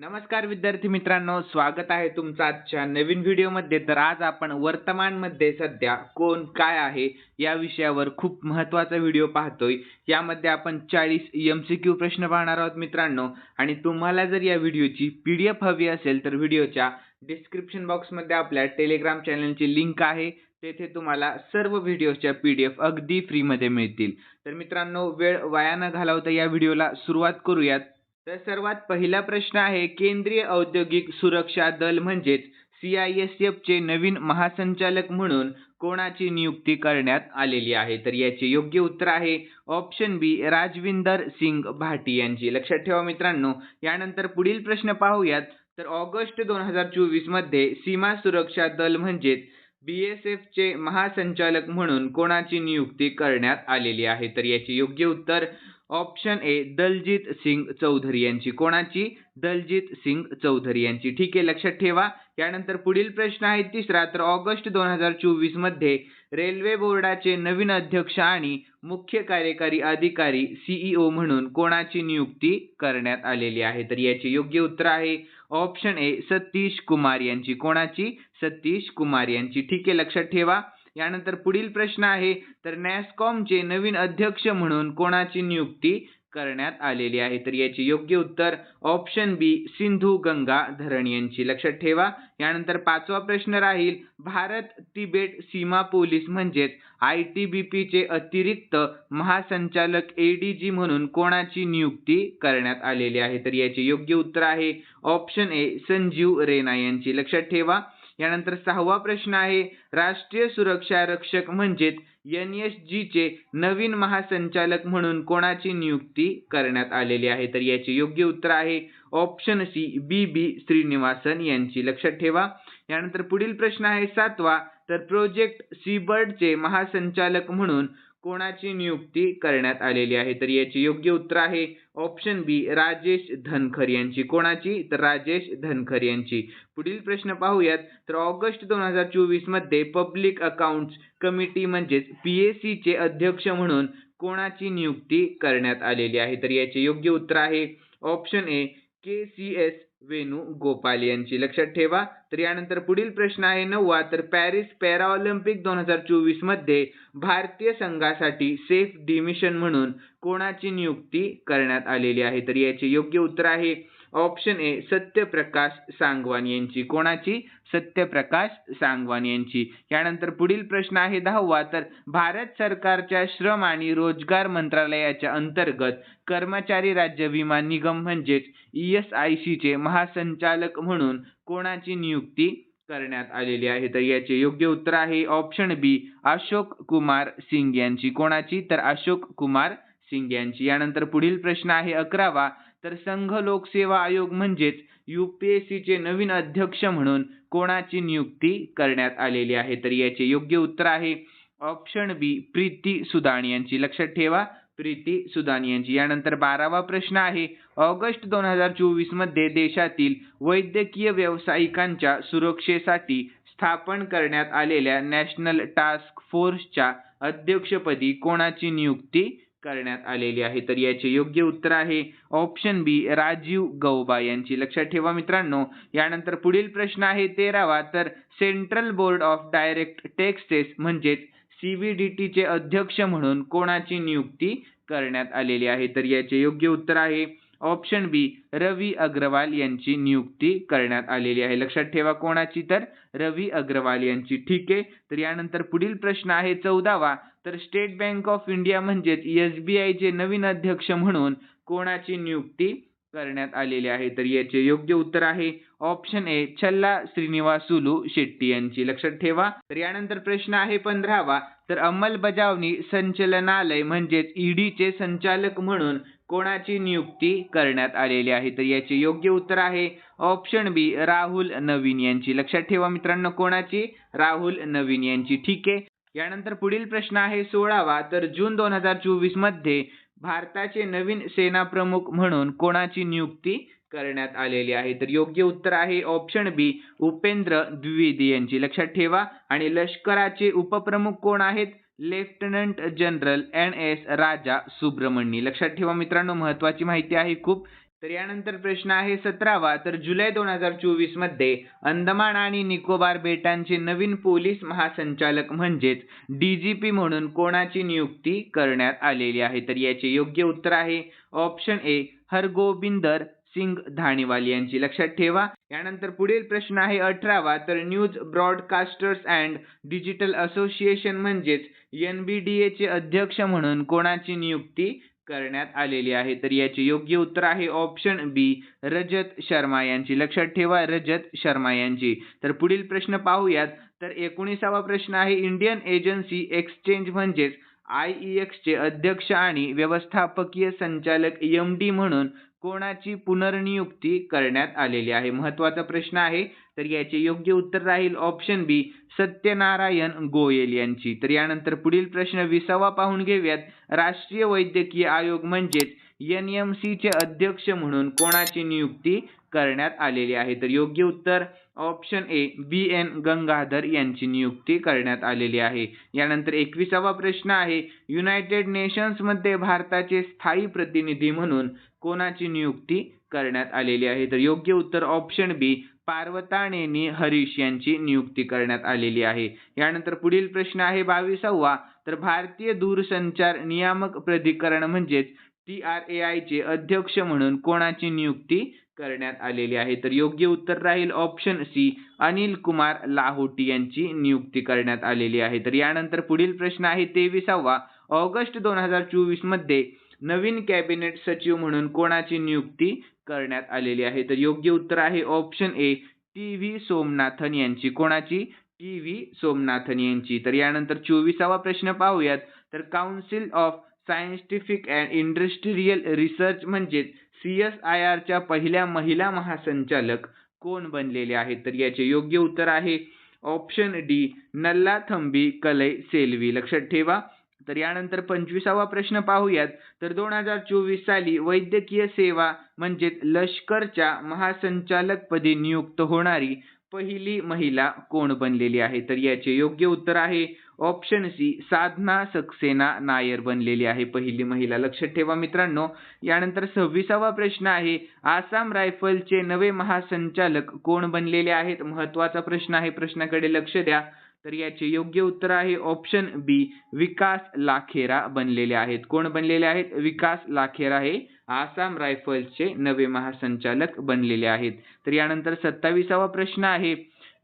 नमस्कार विद्यार्थी मित्रांनो स्वागत आहे तुमचं आजच्या नवीन व्हिडिओमध्ये. तर आज आपण वर्तमानमध्ये सध्या कोण काय आहे या विषयावर खूप महत्त्वाचा व्हिडिओ पाहतोय. यामध्ये आपण चाळीस एम सी क्यू प्रश्न पाहणार आहोत मित्रांनो. आणि तुम्हाला जर या व्हिडिओची पी डी एफ हवी असेल तर व्हिडिओच्या डिस्क्रिप्शन बॉक्समध्ये आपल्या टेलिग्राम चॅनलची लिंक आहे. तेथे तुम्हाला सर्व व्हिडिओच्या पी डी एफ अगदी फ्रीमध्ये मिळतील. तर मित्रांनो वेळ वाया न घालवता या व्हिडिओला सुरुवात करूयात. तर सर्वात पहिला प्रश्न आहे केंद्रीय औद्योगिक सुरक्षा दल म्हणजेच सी आय एस एफ चे नवीन महासंचालक म्हणून कोणाची नियुक्ती करण्यात आलेली आहे? तर याचे योग्य उत्तर आहे ऑप्शन बी राजविंदर सिंग भाटी यांची. लक्षात ठेवा मित्रांनो यानंतर पुढील प्रश्न पाहूयात. तर ऑगस्ट दोन हजार चोवीसमध्ये सीमा सुरक्षा दल म्हणजेच बी एस एफ चे महासंचालक म्हणून कोणाची नियुक्ती करण्यात आलेली आहे? तर याचे योग्य उत्तर ऑप्शन ए दलजीत सिंग चौधरी यांची. कोणाची? दलजीत सिंग चौधरी यांची. ठीक आहे लक्षात ठेवा. यानंतर पुढील प्रश्न आहे तिसरा. तर ऑगस्ट दोन हजार चोवीसमध्ये रेल्वे बोर्डाचे नवीन अध्यक्ष आणि मुख्य कार्यकारी अधिकारी सीईओ म्हणून कोणाची नियुक्ती करण्यात आलेली आहे? तर याचे योग्य उत्तर आहे ऑप्शन ए सतीश कुमार यांची. कोणाची? सतीश कुमार यांची. ठीक आहे लक्षात ठेवा. यानंतर पुढील प्रश्न आहे तर नॅसकॉमचे नवीन अध्यक्ष म्हणून कोणाची नियुक्ती करण्यात आलेली आहे? तर याचे योग्य उत्तर ऑप्शन बी सिंधू गंगा धरण यांची. लक्षात ठेवा यानंतर पाचवा प्रश्न राहील भारत तिबेट सीमा पोलीस म्हणजेच आय टी बी पीचे अतिरिक्त महासंचालक ए डी जी म्हणून कोणाची नियुक्ती करण्यात आलेली आहे? तर याचे योग्य उत्तर आहे ऑप्शन ए संजीव रेना यांची. लक्षात ठेवा यानंतर सहावा प्रश्न आहे राष्ट्रीय सुरक्षा रक्षक म्हणजेच एन एस जीचे नवीन महासंचालक म्हणून कोणाची नियुक्ती करण्यात आलेली आहे? तर याचे योग्य उत्तर आहे option C B B Srinivasan यांची. लक्षात ठेवा. यानंतर पुढील प्रश्न आहे सातवा. तर प्रोजेक्ट सीबर्डचे महासंचालक म्हणून कोणाची नियुक्ती करण्यात आलेली आहे? तर याचे योग्य उत्तर आहे ऑप्शन बी राजेश धनखर यांची. कोणाची? तर राजेश धनखर यांची. पुढील प्रश्न पाहूयात. तर ऑगस्ट दोन हजार चोवीसमध्ये पब्लिक अकाउंट्स कमिटी म्हणजेच पीएसी चे अध्यक्ष म्हणून कोणाची नियुक्ती करण्यात आलेली आहे? तर याचे योग्य उत्तर आहे option A K C S Venu Gopal यांची लक्षात ठेवा. तर यानंतर पुढील प्रश्न आहे नववा. तर पॅरिस पॅराऑलिम्पिक दोन हजार चोवीसमध्ये भारतीय संघासाठी सेफ डिमिशन म्हणून कोणाची नियुक्ती करण्यात आलेली आहे? तर याचे योग्य उत्तर आहे ऑप्शन ए सत्यप्रकाश सांगवान यांची. कोणाची? सत्यप्रकाश सांगवान यांची. यानंतर पुढील प्रश्न आहे दहावा. तर भारत सरकारच्या श्रम आणि रोजगार मंत्रालयाच्या अंतर्गत कर्मचारी राज्य विमा निगम म्हणजेच ई एस आय सीचे महासंचालक म्हणून कोणाची नियुक्ती करण्यात आलेली आहे? तर याचे योग्य उत्तर आहे ऑप्शन बी अशोक कुमार सिंग यांची. कोणाची? तर अशोक कुमार सिंग यांची. यानंतर पुढील प्रश्न आहे अकरावा. तर संघ लोकसेवा आयोग म्हणजेच यू पी एस सीचे नवीन अध्यक्ष म्हणून कोणाची नियुक्ती करण्यात आलेली आहे? तर याचे योग्य उत्तर आहे ऑप्शन बी प्रीती सुदान यांची. लक्षात ठेवा प्रीती सुदान यांची. यानंतर बारावा प्रश्न आहे ऑगस्ट दोन हजार चोवीसमध्ये देशातील वैद्यकीय व्यावसायिकांच्या सुरक्षेसाठी स्थापन करण्यात आलेल्या नॅशनल टास्क फोर्सच्या अध्यक्षपदी कोणाची नियुक्ती करण्यात आलेली आहे. तर याचे योग्य उत्तर आहे ऑप्शन बी राजीव गौबा यांची. लक्षात ठेवा मित्रांनो यानंतर पुढील प्रश्न आहे तेरावा. तर central board of direct taxes म्हणजेच सीबीडीटीचे अध्यक्ष म्हणून कोणाची नियुक्ती करण्यात आलेली आहे? तर याचे योग्य उत्तर आहे ऑप्शन बी रवी अग्रवाल यांची नियुक्ती करण्यात आलेली आहे. लक्षात ठेवा कोणाची तर? रवी अग्रवाल यांची. ठीक आहे? तर यानंतर पुढील प्रश्न आहे चौदावा. तर स्टेट बँक ऑफ इंडिया म्हणजेच एस बी आयचे नवीन अध्यक्ष म्हणून कोणाची नियुक्ती करण्यात आलेली आहे? तर याचे योग्य उत्तर आहे ऑप्शन ए छल्ला श्रीनिवासुलू शेट्टी यांची. लक्षात ठेवा. तर यानंतर प्रश्न आहे पंधरावा. तर अंमलबजावणी संचलनालय म्हणजेच ईडीचे संचालक म्हणून कोणाची नियुक्ती करण्यात आलेली आहे? तर याचे योग्य उत्तर आहे ऑप्शन बी राहुल नवीन यांची. लक्षात ठेवा मित्रांनो कोणाची? राहुल नवीन यांची. ठीक आहे. यानंतर पुढील प्रश्न आहे सोळावा. तर जून दोन हजार चोवीसमध्ये भारताचे नवीन सेना प्रमुख म्हणून कोणाची नियुक्ती करण्यात आलेली आहे? तर योग्य उत्तर आहे ऑप्शन बी उपेंद्र द्विवेदी यांची. लक्षात ठेवा. आणि लष्कराचे उपप्रमुख कोण आहेत? Lieutenant general N S Raja Subramanya. लक्षात ठेवा मित्रांनो महत्वाची माहिती आहे खूप. तर यानंतर प्रश्न आहे सतरावा. तर जुलै दोन हजार चोवीसमध्ये अंदमान आणि निकोबार बेटांचे नवीन पोलीस महासंचालक म्हणजेच डीजीपी म्हणून कोणाची नियुक्ती करण्यात आलेली आहे? तर याचे योग्य उत्तर आहे ऑप्शन ए हरगोबिंदर सिंग धाणीवाल यांची लक्षात ठेवा. यानंतर पुढील प्रश्न आहे अठरावा. तर news broadcasters and digital association म्हणजेच एनबीडीए चे अध्यक्ष म्हणून कोणाची नियुक्ती करण्यात आलेली आहे? तर याचे योग्य उत्तर आहे ऑप्शन बी रजत शर्मा यांची. लक्षात ठेवा रजत शर्मा यांची. तर पुढील प्रश्न पाहूयात. तर एकोणीसावा प्रश्न आहे इंडियन एजन्सी एक्सचेंज म्हणजेच आय चे अध्यक्ष आणि व्यवस्थापकीय संचालक एम डी म्हणून कोणाची पुनर्नियुक्ती करण्यात आलेली आहे? महत्त्वाचा प्रश्न आहे. तर याचे योग्य उत्तर राहील ऑप्शन बी सत्यनारायण गोयल यांची. तर यानंतर पुढील प्रश्न विसावा पाहून घेऊयात. राष्ट्रीय वैद्यकीय आयोग म्हणजेच एन एम सीचे अध्यक्ष म्हणून कोणाची नियुक्ती करण्यात आलेली आहे? तर योग्य उत्तर option A B N Gangadhar यांची नियुक्ती करण्यात आलेली आहे. यानंतर एकविसावा प्रश्न आहे. युनायटेड नेशन्समध्ये भारताचे स्थायी प्रतिनिधी म्हणून कोणाची नियुक्ती करण्यात आलेली आहे? तर योग्य उत्तर ऑप्शन बी पार्वतानेनी हरीश यांची नियुक्ती करण्यात आलेली आहे. यानंतर पुढील प्रश्न आहे बावीसावा. तर भारतीय दूरसंचार नियामक प्राधिकरण म्हणजेच टी आर ए आयचे अध्यक्ष म्हणून कोणाची नियुक्ती करण्यात आलेली आहे? तर योग्य उत्तर राहील ऑप्शन सी अनिल कुमार लाहोटी यांची नियुक्ती करण्यात आलेली आहे. तर यानंतर पुढील प्रश्न आहे तेविसावा. ऑगस्ट दोन हजार चोवीसमध्ये नवीन कॅबिनेट सचिव म्हणून कोणाची नियुक्ती करण्यात आलेली आहे? तर योग्य उत्तर आहे option A T V Somanathan यांची. कोणाची? टी व्ही सोमनाथन यांची. तर यानंतर चोवीसावा प्रश्न पाहूयात. तर council of scientific and industrial research म्हणजेच सी एस आय आरच्या पहिल्या महिला महासंचालक कोण बनलेले आहेत? तर याचे योग्य उत्तर आहे ऑप्शन डी नल्लाथंबी कलई सेल्वी. लक्षात ठेवा. तर यानंतर पंचवीसावा प्रश्न पाहूयात. तर दोन हजार चोवीस साली वैद्यकीय सेवा म्हणजेच लष्करच्या महासंचालकपदी नियुक्त होणारी पहिली महिला कोण बनलेली आहे? तर याचे योग्य उत्तर आहे ऑप्शन सी साधना सक्सेना नायर बनलेली आहे पहिली महिला. लक्षात ठेवा मित्रांनो यानंतर सव्वीसावा प्रश्न आहे आसाम रायफलचे नवे महासंचालक कोण बनलेले आहेत? महत्त्वाचा प्रश्न आहे प्रश्नाकडे लक्ष द्या. तर याचे योग्य उत्तर आहे ऑप्शन बी विकास लाखेरा बनलेले आहेत. कोण बनलेले आहेत? विकास लाखेरा हे आसाम रायफल्सचे नवे महासंचालक बनलेले आहेत. तर यानंतर सत्तावीसावा प्रश्न आहे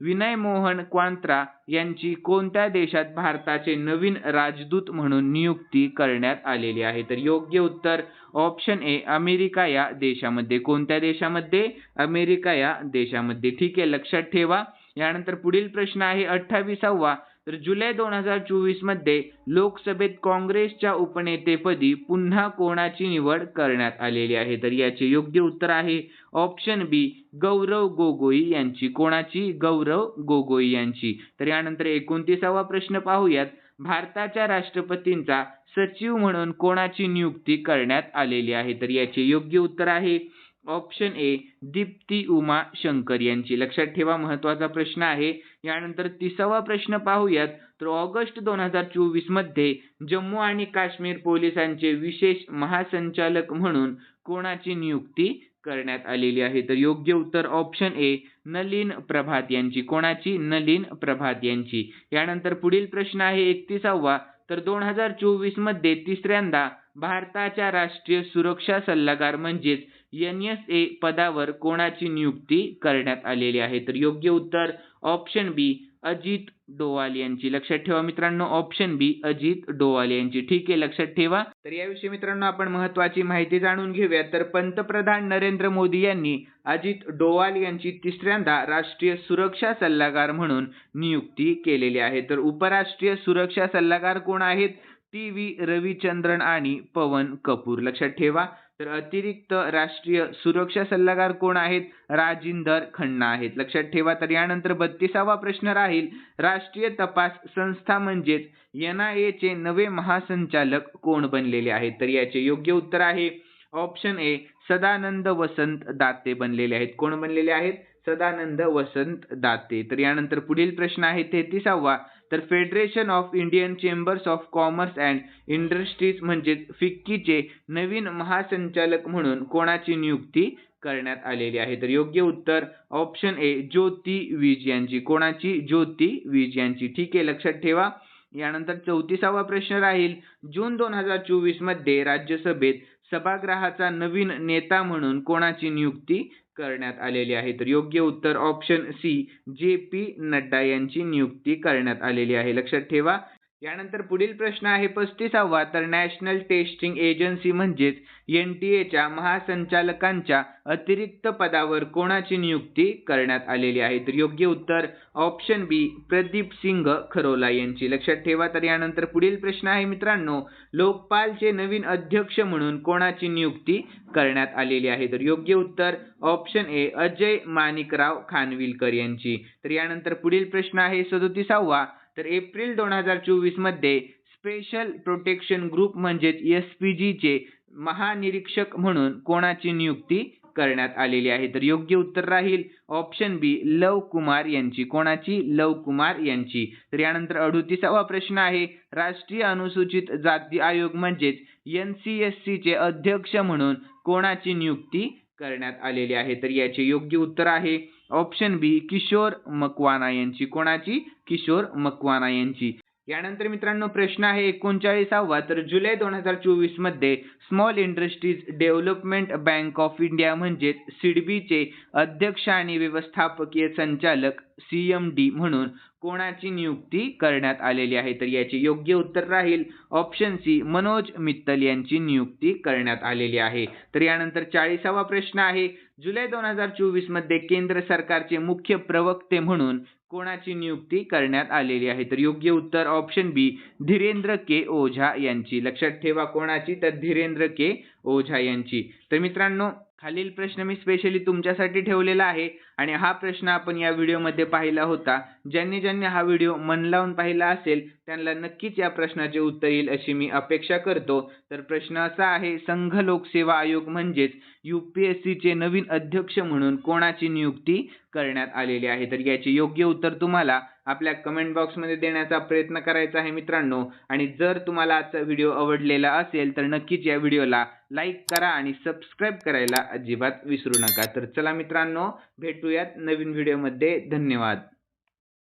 विनय मोहन क्वांत्रा यांची कोणत्या देशात भारताचे नवीन राजदूत म्हणून नियुक्ती करण्यात आलेली आहे? तर योग्य उत्तर ऑप्शन ए अमेरिका या देशामध्ये. कोणत्या देशामध्ये? अमेरिका या देशामध्ये. ठीक आहे लक्षात ठेवा. यानंतर पुढील प्रश्न आहे अठ्ठावीसावा. तर जुलै दोन हजार चोवीसमध्ये लोकसभेत काँग्रेसच्या उपनेतेपदी पुन्हा कोणाची निवड करण्यात आलेली आहे? तर याचे योग्य उत्तर आहे ऑप्शन बी गौरव गोगोई यांची. कोणाची? गौरव गोगोई यांची. तर यानंतर एकोणतीसावा प्रश्न पाहूयात. भारताच्या राष्ट्रपतींचा सचिव म्हणून कोणाची नियुक्ती करण्यात आलेली आहे? तर याचे योग्य उत्तर आहे ऑप्शन ए दीप्ती उमा शंकर यांची. लक्षात ठेवा महत्त्वाचा प्रश्न आहे. यानंतर तिसावा प्रश्न पाहूयात. तर ऑगस्ट दोन हजार चोवीसमध्ये जम्मू आणि काश्मीर पोलिसांचे विशेष महासंचालक म्हणून कोणाची नियुक्ती करण्यात आलेली आहे? तर योग्य उत्तर ऑप्शन ए नलिन प्रभात यांची. कोणाची? नलिन प्रभात यांची. यानंतर पुढील प्रश्न आहे एकतीसावा. तर दोन हजार चोवीसमध्ये तिसऱ्यांदा भारताच्या राष्ट्रीय सुरक्षा सल्लागार म्हणजेच NSA पदावर कोणाची नियुक्ती करण्यात आलेली आहे? तर योग्य उत्तर ऑप्शन बी अजित डोवाल यांची. लक्षात ठेवा मित्रांनो ऑप्शन बी अजित डोवाल यांची. ठीक आहे लक्षात ठेवा. तर याविषयी मित्रांनो आपण महत्वाची माहिती जाणून घेऊया. तर पंतप्रधान नरेंद्र मोदी यांनी अजित डोवाल यांची तिसऱ्यांदा राष्ट्रीय सुरक्षा सल्लागार म्हणून नियुक्ती केलेली आहे. तर उपराष्ट्रीय सुरक्षा सल्लागार कोण आहेत? टी व्ही रविचंद्रन आणि पवन कपूर. लक्षात ठेवा. तर अतिरिक्त राष्ट्रीय सुरक्षा सल्लागार कोण आहेत? राजिंदर खन्ना आहेत. लक्षात ठेवा. तर यानंतर बत्तीसावा प्रश्न राहील. राष्ट्रीय तपास संस्था म्हणजेच एन आय एचे चे नवे महासंचालक कोण बनलेले आहेत? तर याचे योग्य उत्तर आहे ऑप्शन ए सदानंद वसंत दाते बनलेले आहेत. कोण बनलेले आहेत? सदानंद वसंत दाते. तर यानंतर पुढील प्रश्न आहे तेहतीसावा. तर federation of Indian chambers of commerce and industries म्हणजेच फिक्कीचे नवीन महासंचालक म्हणून कोणाची नियुक्ती करण्यात आलेली आहे? तर योग्य उत्तर ऑप्शन ए ज्योती वीज यांची. कोणाची? ज्योती वीज यांची. ठीक आहे लक्षात ठेवा. यानंतर चौतीसावा प्रश्न राहील. जून दोन हजार चोवीसमध्ये राज्यसभेत सभागृहाचा नवीन नेता म्हणून कोणाची नियुक्ती करण्यात आलेली आहे. तर योग्य उत्तर option C J P Nadda यांची नियुक्ती करण्यात आलेली आहे. लक्षात ठेवा यानंतर पुढील प्रश्न आहे पस्तीसावा तर नॅशनल टेस्टिंग एजन्सी म्हणजेच एन टी एच्या महासंचालकांच्या अतिरिक्त पदावर कोणाची नियुक्ती करण्यात आलेली आहे? तर योग्य उत्तर ऑप्शन बी प्रदीप सिंग खरोला यांची. लक्षात ठेवा तर यानंतर पुढील प्रश्न आहे मित्रांनो लोकपालचे नवीन अध्यक्ष म्हणून कोणाची नियुक्ती करण्यात आलेली आहे? तर योग्य उत्तर ऑप्शन ए अजय माणिकराव खानविलकर यांची. तर यानंतर पुढील प्रश्न आहे सदोतीसावा तर एप्रिल दोन हजार चोवीसमध्ये स्पेशल प्रोटेक्शन ग्रुप म्हणजेच एस पी जीचे महानिरीक्षक म्हणून कोणाची नियुक्ती करण्यात आलेली आहे? तर योग्य उत्तर राहील ऑप्शन बी लव कुमार यांची. कोणाची? लव कुमार यांची. तर यानंतर अडुतीसावा प्रश्न आहे. राष्ट्रीय अनुसूचित जाती आयोग म्हणजेच एन सी एस सी चे अध्यक्ष म्हणून कोणाची नियुक्ती करण्यात आलेली आहे? तर याचे योग्य उत्तर आहे ऑप्शन बी किशोर मकवाना यांची. कोणाची? किशोर मकवाना यांची. यानंतर मित्रांनो प्रश्न आहे एकोणचाळीसावा. तर जुलै दोन हजार चोवीसमध्ये small industries development bank of India म्हणजेच सिडबीचे अध्यक्ष आणि व्यवस्थापकीय संचालक सी एम डी म्हणून कोणाची नियुक्ती करण्यात आलेली आहे? तर याचे योग्य उत्तर राहील ऑप्शन सी मनोज मित्तल यांची नियुक्ती करण्यात आलेली आहे. तर यानंतर चाळीसावा प्रश्न आहे. जुलै दोन हजार चोवीसमध्ये केंद्र सरकारचे मुख्य प्रवक्ते म्हणून कोणाची नियुक्ती करण्यात आलेली आहे? तर योग्य उत्तर option B Dhirendra K. Ojha यांची. लक्षात ठेवा कोणाची? तर धीरेंद्र के. ओझा यांची. तर मित्रांनो खालील प्रश्न मी स्पेशली तुमच्यासाठी ठेवलेला आहे. आणि हा प्रश्न आपण या व्हिडिओमध्ये पाहिला होता. ज्यांनी ज्यांनी हा व्हिडिओ मन लावून पाहिला असेल त्यांना नक्कीच या प्रश्नाचे उत्तर येईल अशी मी अपेक्षा करतो. तर प्रश्न असा आहे संघ लोकसेवा आयोग म्हणजेच यू पी एस सीचे नवीन अध्यक्ष म्हणून कोणाची नियुक्ती करण्यात आलेली आहे? तर याचे योग्य उत्तर तुम्हाला आपल्या कमेंट बॉक्समध्ये देण्याचा प्रयत्न करायचा आहे मित्रांनो. आणि जर तुम्हाला आजचा व्हिडिओ आवडलेला असेल तर नक्कीच या व्हिडिओला लाईक करा आणि सबस्क्राईब करायला अजिबात विसरू नका. तर चला मित्रांनो भेटू भेटूयात नवीन व्हिडिओमध्ये धन्यवाद.